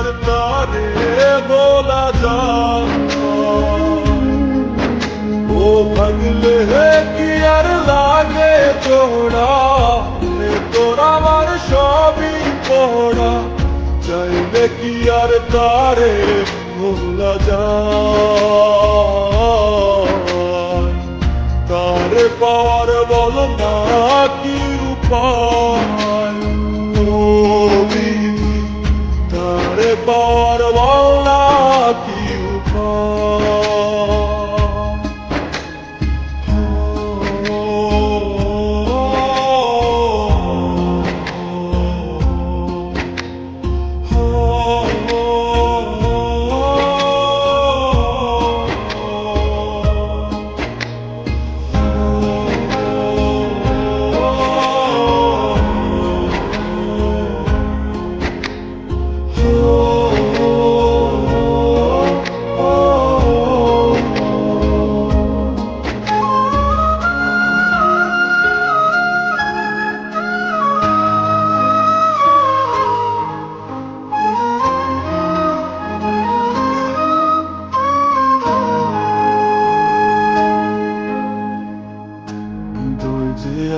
আর তারে বলা যায়। ও কি আর লাগে তোরা? তোর আমার সবই পড়া। চাইলে কি আর তারে ভোলা যায়? তারে পাওয়ার বল না কি উপায়?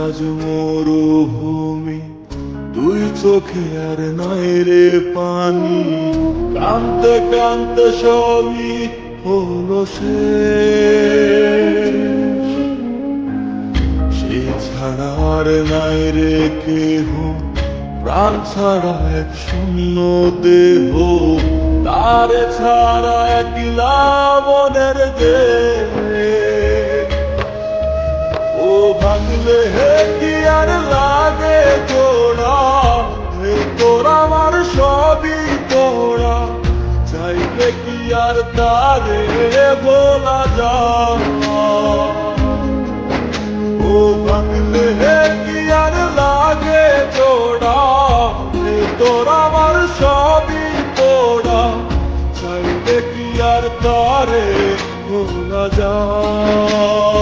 আজ মরুভূমি, দুই চোখে আর নাই রে পানি। কানতে কানতে সবই হলো সে ছাড়া আর নাই রে কেহ। প্রাণ ছাড়া এক শূন্য দেহ। তার ছাড়া একলা মনের দেহ। ভাঙলে হে কি লাগে তোরা? হে তোরা আমার সবই তোরা। চাইলে কি তারে বলা যা ও ভাঙলে কি লাগে তোরা? হে তোরা আমার সবই তোরা। তারে ভোলা যায়?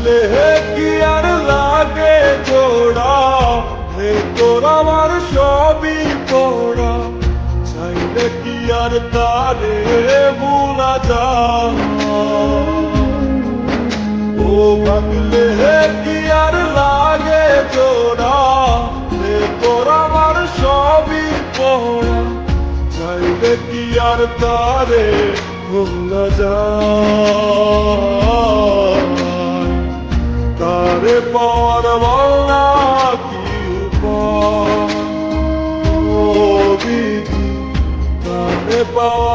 ভাবলে কি লাগে জোড়া হে তোর আমার সবই পড়া। চাইলে কি আর তারে ভুলা যায়? ও ভাবলে কি আর লাগে জোড়া হে তোর আমার চাইলে কি আর তারে ভোলা যায়? তারে পর বলা কি উপায় ও বিধি তারে পর